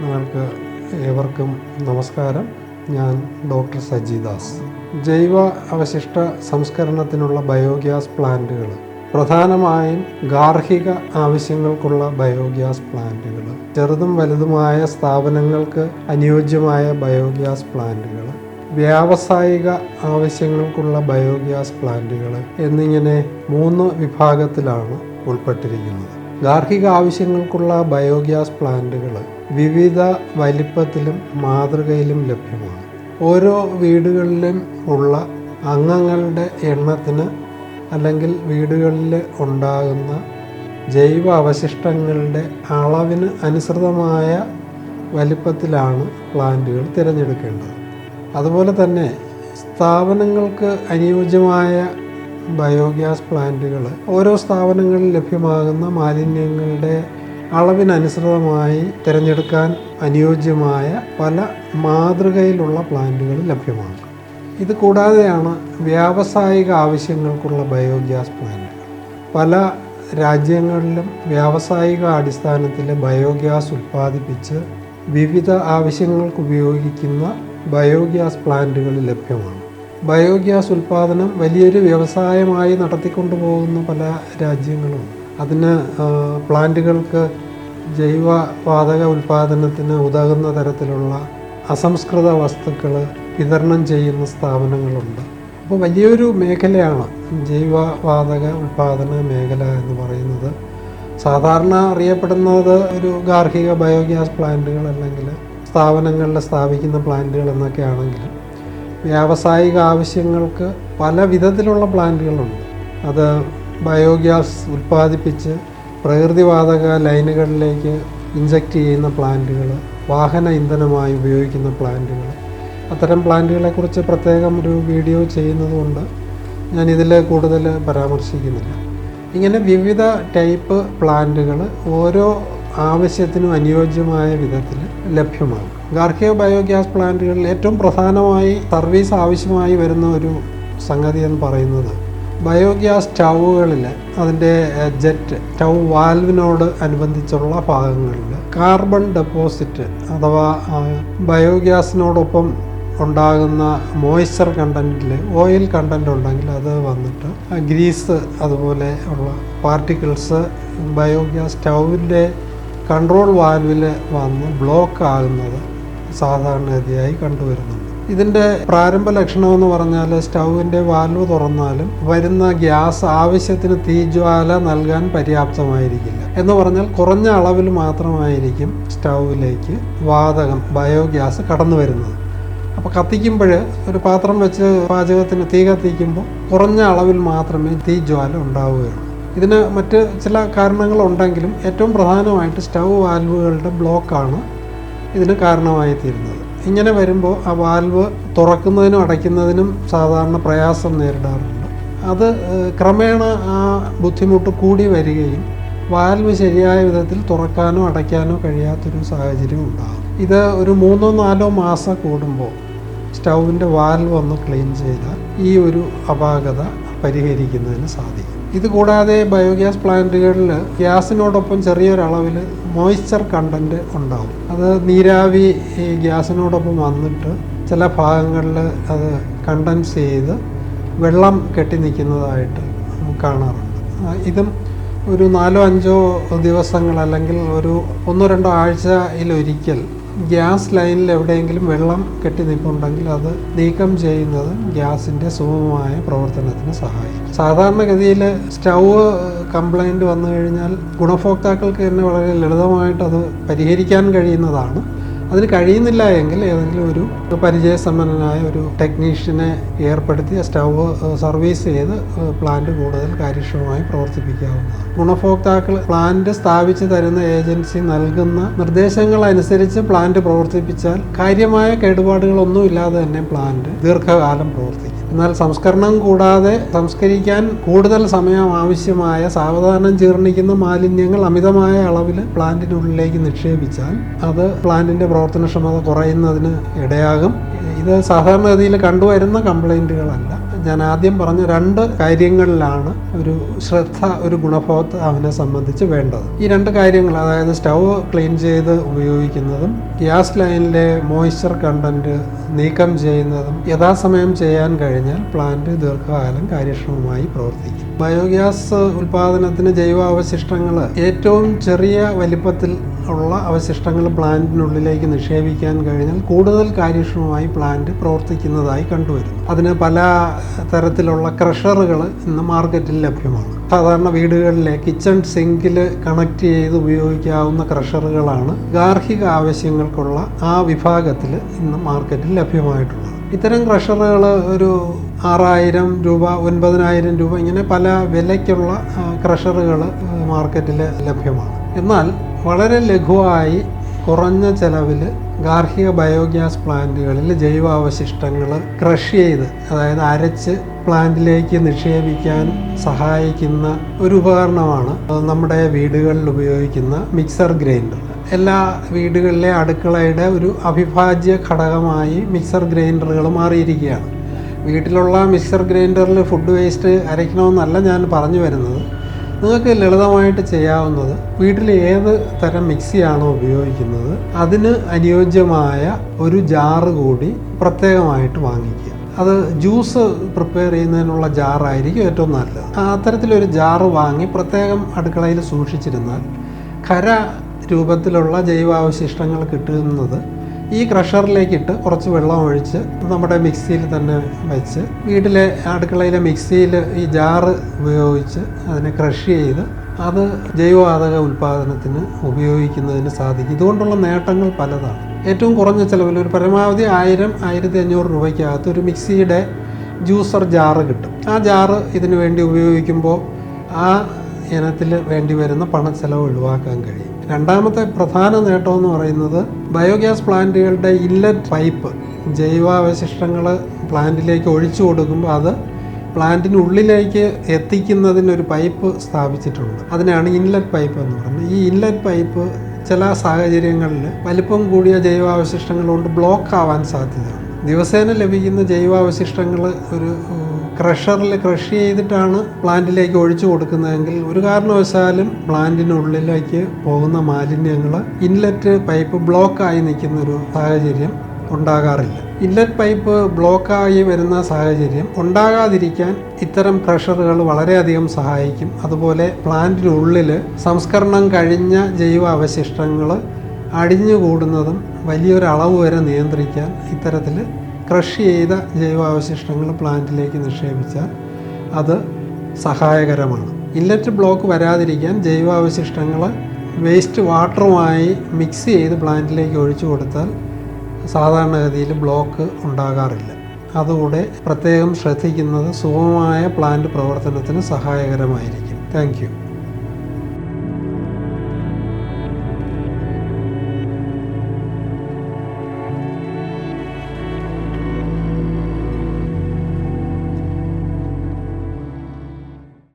നിങ്ങൾക്ക് ഏവർക്കും നമസ്കാരം. ഞാൻ ഡോക്ടർ സജിദാസ് ജൈവ അവശിഷ്ട സംസ്കരണത്തിനുള്ള ബയോഗ്യാസ് പ്ലാന്റുകൾ. പ്രധാനമായും ഗാർഹിക ആവശ്യങ്ങൾക്കുള്ള ബയോഗ്യാസ് പ്ലാന്റുകൾ. ചെറുതും വലുതുമായ സ്ഥാപനങ്ങൾക്ക് അനുയോജ്യമായ ബയോഗ്യാസ് പ്ലാന്റുകൾ. വ്യാവസായിക ആവശ്യങ്ങൾക്കുള്ള ബയോഗ്യാസ് പ്ലാന്റുകൾ എന്നിങ്ങനെ മൂന്ന് വിഭാഗത്തിലാണ് ഉൾപ്പെട്ടിരിക്കുന്നത്. ഗാർഹിക ആവശ്യങ്ങൾക്കുള്ള ബയോഗ്യാസ് പ്ലാന്റുകൾ വിവിധ വലിപ്പത്തിലും മാതൃകയിലും ലഭ്യമാണ്. ഓരോ വീടുകളിലും ഉള്ള അംഗങ്ങളുടെ എണ്ണത്തിന് അല്ലെങ്കിൽ വീടുകളിൽ ഉണ്ടാകുന്ന ജൈവ അവശിഷ്ടങ്ങളുടെ അളവിന് അനുസൃതമായ വലിപ്പത്തിലാണ് പ്ലാന്റുകൾ തിരഞ്ഞെടുക്കേണ്ടത്. അതുപോലെ തന്നെ സ്ഥാപനങ്ങൾക്ക് അനുയോജ്യമായ ബയോഗ്യാസ് പ്ലാന്റുകൾ. ഓരോ സ്ഥാപനങ്ങളിൽ ലഭ്യമാകുന്ന മാലിന്യങ്ങളുടെ അളവിനനുസൃതമായി തിരഞ്ഞെടുക്കാൻ അനുയോജ്യമായ പല മാതൃകയിലുള്ള പ്ലാന്റുകൾ ലഭ്യമാണ്. ഇത് കൂടാതെയാണ് വ്യാവസായിക ആവശ്യങ്ങൾക്കുള്ള ബയോഗ്യാസ് പ്ലാന്റുകൾ. പല രാജ്യങ്ങളിലും വ്യാവസായിക അടിസ്ഥാനത്തിൽ ബയോഗ്യാസ് ഉൽപ്പാദിപ്പിച്ച് വിവിധ ആവശ്യങ്ങൾക്ക് ഉപയോഗിക്കുന്ന ബയോഗ്യാസ് പ്ലാന്റുകൾ ലഭ്യമാണ്. ബയോഗ്യാസ് ഉൽപ്പാദനം വലിയൊരു വ്യവസായമായി നടത്തിക്കൊണ്ടു പോകുന്ന പല രാജ്യങ്ങളുണ്ട് അതിന് പ്ലാന്റുകൾക്ക് ജൈവ വാതക ഉൽപ്പാദനത്തിന് ഉതകുന്ന തരത്തിലുള്ള അസംസ്കൃത വസ്തുക്കൾ വിതരണം ചെയ്യുന്ന സ്ഥാപനങ്ങളുണ്ട്. അപ്പോൾ വലിയൊരു മേഖലയാണ് ജൈവ വാതക ഉൽപ്പാദന മേഖല എന്ന് പറയുന്നത്. സാധാരണ അറിയപ്പെടുന്നത് ഒരു ഗാർഹിക ബയോഗ്യാസ് പ്ലാന്റുകൾ അല്ലെങ്കിൽ സ്ഥാപനങ്ങളിൽ സ്ഥാപിക്കുന്ന പ്ലാന്റുകൾ എന്നൊക്കെ ആണെങ്കിലും വ്യാവസായിക ആവശ്യങ്ങൾക്ക് പല വിധത്തിലുള്ള പ്ലാന്റുകളുണ്ട്. അത് ബയോഗ്യാസ് ഉൽപ്പാദിപ്പിച്ച് പ്രകൃതിവാതക ലൈനുകളിലേക്ക് ഇഞ്ചക്റ്റ് ചെയ്യുന്ന പ്ലാന്റുകൾ വാഹന ഇന്ധനമായി ഉപയോഗിക്കുന്ന പ്ലാന്റുകൾ. അത്തരം പ്ലാന്റുകളെക്കുറിച്ച് പ്രത്യേകം ഒരു വീഡിയോ ചെയ്യുന്നതുകൊണ്ട് ഞാൻ ഇതിൽ കൂടുതൽ പരാമർശിക്കുന്നില്ല. ഇങ്ങനെ വിവിധ ടൈപ്പ് പ്ലാന്റുകൾ ഓരോ ആവശ്യത്തിനും അനുയോജ്യമായ വിധത്തിൽ ലഭ്യമാണ് ഗാർഹിക ബയോഗ്യാസ് പ്ലാന്റുകളിൽ ഏറ്റവും പ്രധാനമായി സർവീസ് ആവശ്യമായി വരുന്ന ഒരു സംഗതി എന്ന് പറയുന്നത് ബയോഗ്യാസ് സ്റ്റൗവുകളിൽ അതിന്റെ ജെറ്റ് സ്റ്റൗ വാൽവിനോട് അനുബന്ധിച്ചുള്ള ഭാഗങ്ങളിൽ കാർബൺ ഡെപ്പോസിറ്റ് അഥവാ ബയോഗ്യാസിനോടൊപ്പം ഉണ്ടാകുന്ന മോയ്സ്ചർ കണ്ടന്റിൽ ഓയിൽ കണ്ടന്റ് ഉണ്ടെങ്കിൽ അത് വന്നിട്ട് ഗ്രീസ് അതുപോലെ ഉള്ള പാർട്ടിക്കിൾസ് ബയോഗ്യാസ് സ്റ്റൗവിന്റെ കൺട്രോൾ വാൽവിൽ വന്ന് ബ്ലോക്ക് ആകുന്നത് സാധാരണഗതിയായി കണ്ടുവരുന്നുണ്ട്. ഇതിന്റെ പ്രാരംഭ ലക്ഷണം എന്ന് പറഞ്ഞാൽ സ്റ്റൗവിന്റെ വാൽവ് തുറന്നാലും വരുന്ന ഗ്യാസ് ആവശ്യത്തിന് തീജ്വാല നൽകാൻ പര്യാപ്തമായിരിക്കില്ല. എന്ന് പറഞ്ഞാൽ കുറഞ്ഞ അളവിൽ മാത്രമായിരിക്കും സ്റ്റൗവിലേക്ക് വാതകം ബയോഗ്യാസ് കടന്നു വരുന്നത് അപ്പോൾ കത്തിക്കുമ്പോൾ ഒരു പാത്രം വെച്ച് പാചകത്തിന് തീ കത്തിക്കുമ്പോൾ കുറഞ്ഞ അളവിൽ മാത്രമേ തീജ്വാല ഉണ്ടാവുകയുള്ളൂ. ഇതിന് മറ്റ് ചില കാരണങ്ങളുണ്ടെങ്കിലും ഏറ്റവും പ്രധാനമായിട്ട് സ്റ്റൗ വാൽവുകളുടെ ബ്ലോക്കാണ് ഇതിന് കാരണമായി തീരുന്നത് ഇങ്ങനെ വരുമ്പോൾ ആ വാൽവ് തുറക്കുന്നതിനും അടയ്ക്കുന്നതിനും സാധാരണ പ്രയാസം നേരിടാറുണ്ട്. അത് ക്രമേണ ആ ബുദ്ധിമുട്ട് കൂടി വരികയും വാൽവ് ശരിയായ വിധത്തിൽ തുറക്കാനോ അടയ്ക്കാനോ കഴിയാത്തൊരു സാഹചര്യം ഉണ്ടാകും. ഇത് ഒരു മൂന്നോ നാലോ മാസം കൂടുമ്പോൾ സ്റ്റൗവിന്റെ വാൽവ് ഒന്ന് ക്ലീൻ ചെയ്താൽ ഈ ഒരു അപാകത പരിഹരിക്കുന്നതിന് സാധിക്കും. ഇത് കൂടാതെ ബയോഗ്യാസ് പ്ലാന്റുകളിൽ ഗ്യാസിനോടൊപ്പം ചെറിയൊരളവിൽ മോയ്സ്ചർ കണ്ടന്റ് ഉണ്ടാവും. അത് നീരാവി ഈ ഗ്യാസിനോടൊപ്പം വന്നിട്ട് ചില ഭാഗങ്ങളിൽ അത് കണ്ടൻസ് ചെയ്ത് വെള്ളം കെട്ടി നിൽക്കുന്നതായിട്ട് കാണാറുണ്ട്. ഇതും ഒരു നാലോ അഞ്ചോ ദിവസങ്ങൾ അല്ലെങ്കിൽ ഒരു ഒന്നോ രണ്ടോ ആഴ്ചയിലൊരിക്കൽ ഗ്യാസ് ലൈനിൽ എവിടെയെങ്കിലും വെള്ളം കെട്ടി നിൽപ്പുണ്ടെങ്കിൽ അത് നീക്കം ചെയ്യുന്നത് ഗ്യാസിന്റെ സുഗമമായ പ്രവർത്തനത്തിന് സഹായിക്കും. സാധാരണഗതിയിൽ സ്റ്റൗ കംപ്ലൈന്റ് വന്നു കഴിഞ്ഞാൽ ഗുണഭോക്താക്കൾക്ക് തന്നെ വളരെ ലളിതമായിട്ട് അത് പരിഹരിക്കാൻ കഴിയുന്നതാണ്. അതിന് കഴിയുന്നില്ല എങ്കിൽ ഏതെങ്കിലും ഒരു പരിചയസമ്പന്നനായ ഒരു ടെക്നീഷ്യനെ ഏർപ്പെടുത്തി സ്റ്റൗ സർവീസ് ചെയ്ത് പ്ലാന്റ് കൂടുതൽ കാര്യക്ഷമമായി പ്രവർത്തിപ്പിക്കാവുന്നതാണ്. ഗുണഭോക്താക്കൾ പ്ലാന്റ് സ്ഥാപിച്ചു തരുന്ന ഏജൻസി നൽകുന്ന നിർദ്ദേശങ്ങൾ അനുസരിച്ച് പ്ലാന്റ് പ്രവർത്തിപ്പിച്ചാൽ കാര്യമായ കേടുപാടുകളൊന്നും ഇല്ലാതെ തന്നെ പ്ലാന്റ് ദീർഘകാലം പ്രവർത്തിക്കും. എന്നാൽ സംസ്കരണം കൂടാതെ സംസ്കരിക്കാൻ കൂടുതൽ സമയം ആവശ്യമായ സാവധാനം ജീർണിക്കുന്ന മാലിന്യങ്ങൾ അമിതമായ അളവിൽ പ്ലാന്റിനുള്ളിലേക്ക് നിക്ഷേപിച്ചാൽ അത് പ്ലാന്റിന്റെ പ്രവർത്തനക്ഷമത കുറയുന്നതിന് ഇടയാകും. ഇത് സാധാരണഗതിയിൽ കണ്ടുവരുന്ന കംപ്ലൈന്റുകളല്ല ഞാൻ ആദ്യം പറഞ്ഞ രണ്ട് കാര്യങ്ങളിലാണ് ഒരു ശ്രദ്ധ ഒരു ഗുണഭോക്ത അവനെ സംബന്ധിച്ച് വേണ്ടത്. ഈ രണ്ട് കാര്യങ്ങൾ അതായത് സ്റ്റൗ ക്ലീൻ ചെയ്ത് ഉപയോഗിക്കുന്നതും ഗ്യാസ് ലൈനിലെ മോയ്സ്ചർ കണ്ടന്റ് നീക്കം ചെയ്യുന്നതും യഥാസമയം ചെയ്യാൻ കഴിഞ്ഞാൽ പ്ലാന്റ് ദീർഘകാലം കാര്യക്ഷമമായി പ്രവർത്തിക്കും. ബയോഗ്യാസ് ഉൽപാദനത്തിന് ജൈവ അവശിഷ്ടങ്ങൾ ഏറ്റവും ചെറിയ വലിപ്പത്തിൽ ഉള്ള അവശിഷ്ടങ്ങൾ പ്ലാന്റിനുള്ളിലേക്ക് നിക്ഷേപിക്കാൻ കഴിഞ്ഞാൽ കൂടുതൽ കാര്യക്ഷമമായി പ്ലാന്റ് പ്രവർത്തിക്കുന്നതായി കണ്ടുവരുന്നു. അതിന് പല തരത്തിലുള്ള ക്രഷറുകൾ ഇന്ന് മാർക്കറ്റിൽ ലഭ്യമാണ്. സാധാരണ വീടുകളിലെ കിച്ചൺ സിങ്കിൽ കണക്ട് ചെയ്ത് ഉപയോഗിക്കാവുന്ന ക്രഷറുകളാണ് ഗാർഹിക ആവശ്യങ്ങൾക്കുള്ള ആ വിഭാഗത്തിൽ ഇന്ന് മാർക്കറ്റിൽ ലഭ്യമായിട്ടുള്ളത്. ഇത്തരം ക്രഷറുകൾ ഒരു ആറായിരം രൂപ ഒൻപതിനായിരം രൂപ ഇങ്ങനെ പല വിലയ്ക്കുള്ള ക്രഷറുകൾ മാർക്കറ്റിൽ ലഭ്യമാണ്. എന്നാൽ വളരെ ലഘുവായി കുറഞ്ഞ ചെലവിൽ ഗാർഹിക ബയോഗ്യാസ് പ്ലാന്റുകളിൽ ജൈവാവശിഷ്ടങ്ങൾ ക്രഷ് ചെയ്ത് അതായത് അരച്ച് പ്ലാന്റിലേക്ക് നിക്ഷേപിക്കാൻ സഹായിക്കുന്ന ഒരു ഉപകരണമാണ് നമ്മുടെ വീടുകളിൽ ഉപയോഗിക്കുന്ന മിക്സർ ഗ്രൈൻഡർ. എല്ലാ വീടുകളിലെ അടുക്കളയുടെ ഒരു അവിഭാജ്യ ഘടകമായി മിക്സർ ഗ്രൈൻഡറുകൾ മാറിയിരിക്കുകയാണ്. വീട്ടിലുള്ള മിക്സർ ഗ്രൈൻഡറിൽ ഫുഡ് വേസ്റ്റ് അരയ്ക്കണമെന്നല്ല ഞാൻ പറഞ്ഞു വരുന്നത്. നിങ്ങൾക്ക് ലളിതമായിട്ട് ചെയ്യാവുന്നത് വീട്ടിൽ ഏത് തരം മിക്സിയാണോ ഉപയോഗിക്കുന്നത് അതിന് അനുയോജ്യമായ ഒരു ജാറ് കൂടി പ്രത്യേകമായിട്ട് വാങ്ങിക്കുക. അത് ജ്യൂസ് പ്രിപ്പയർ ചെയ്യുന്നതിനുള്ള ജാറായിരിക്കും ഏറ്റവും നല്ലത്. അത്തരത്തിലൊരു ജാറ് വാങ്ങി പ്രത്യേകം അടുക്കളയിൽ സൂക്ഷിച്ചിരുന്നാൽ ഖര രൂപത്തിലുള്ള ജൈവാവശിഷ്ടങ്ങൾ കിട്ടുന്നത് ഈ ക്രഷറിലേക്കിട്ട് കുറച്ച് വെള്ളം ഒഴിച്ച് നമ്മുടെ മിക്സിയിൽ തന്നെ വെച്ച് വീട്ടിലെ അടുക്കളയിലെ മിക്സിയിൽ ഈ ജാറ് ഉപയോഗിച്ച് അതിനെ ക്രഷ് ചെയ്ത് അത് ജൈവവാതക ഉൽപ്പാദനത്തിന് ഉപയോഗിക്കുന്നതിന് സാധിക്കും. ഇതുകൊണ്ടുള്ള നേട്ടങ്ങൾ പലതാണ്. ഏറ്റവും കുറഞ്ഞ ചിലവിൽ ഒരു പരമാവധി ആയിരം ആയിരത്തി അഞ്ഞൂറ് രൂപയ്ക്കകത്ത് ഒരു മിക്സിയുടെ ജ്യൂസർ ജാറ് കിട്ടും. ആ ജാറ് ഇതിനു വേണ്ടി ഉപയോഗിക്കുമ്പോൾ ആ ഇനത്തിൽ വേണ്ടി വരുന്ന പണച്ചെലവ് ഒഴിവാക്കാൻ കഴിയും. രണ്ടാമത്തെ പ്രധാന നേട്ടം എന്ന് പറയുന്നത് ബയോഗ്യാസ് പ്ലാന്റുകളുടെ ഇല്ലറ്റ് പൈപ്പ് ജൈവാവശിഷ്ടങ്ങൾ പ്ലാന്റിലേക്ക് ഒഴിച്ചു കൊടുക്കുമ്പോൾ അത് പ്ലാന്റിനുള്ളിലേക്ക് എത്തിക്കുന്നതിനൊരു പൈപ്പ് സ്ഥാപിച്ചിട്ടുണ്ട്. അതിനാണ് ഇൻലെറ്റ് പൈപ്പ് എന്ന് പറയുന്നത്. ഈ ഇൻലെറ്റ് പൈപ്പ് ചില സാഹചര്യങ്ങളിൽ വലിപ്പം കൂടിയ ജൈവാവശിഷ്ടങ്ങൾ കൊണ്ട് ബ്ലോക്ക് ആവാൻ സാധ്യതയുണ്ട്. ദിവസേന ലഭിക്കുന്ന ജൈവാവശിഷ്ടങ്ങൾ ഒരു ക്രഷറിൽ ക്രഷ് ചെയ്തിട്ടാണ് പ്ലാന്റിലേക്ക് ഒഴിച്ചു കൊടുക്കുന്നതെങ്കിൽ ഒരു കാരണവശാലും പ്ലാന്റിനുള്ളിലേക്ക് പോകുന്ന മാലിന്യങ്ങൾ ഇൻലെറ്റ് പൈപ്പ് ബ്ലോക്കായി നിൽക്കുന്ന ഒരു സാഹചര്യം ഉണ്ടാകാറില്ല. ഇൻലെറ്റ് പൈപ്പ് ബ്ലോക്കായി വരുന്ന സാഹചര്യം ഉണ്ടാകാതിരിക്കാൻ ഇത്തരം ക്രഷറുകൾ വളരെയധികം സഹായിക്കും. അതുപോലെ പ്ലാന്റിനുള്ളിൽ സംസ്കരണം കഴിഞ്ഞ ജൈവ അവശിഷ്ടങ്ങൾ അടിഞ്ഞുകൂടുന്നതും വലിയൊരു അളവ് വരെ നിയന്ത്രിക്കാൻ ഇത്തരത്തിൽ ക്രഷ് ചെയ്ത ജൈവാവശിഷ്ടങ്ങൾ പ്ലാന്റിലേക്ക് നിക്ഷേപിച്ചാൽ അത് സഹായകരമാണ്. ഇൻലെറ്റ് ബ്ലോക്ക് വരാതിരിക്കാൻ ജൈവാവശിഷ്ടങ്ങൾ വേസ്റ്റ് വാട്ടറുമായി മിക്സ് ചെയ്ത് പ്ലാന്റിലേക്ക് ഒഴിച്ചു കൊടുത്താൽ സാധാരണഗതിയിൽ ബ്ലോക്ക് ഉണ്ടാകാറില്ല. അതുകൂടെ പ്രത്യേകം ശ്രദ്ധിക്കുന്നത് സുഗമമായ പ്ലാന്റ് പ്രവർത്തനത്തിന് സഹായകരമായിരിക്കും. താങ്ക്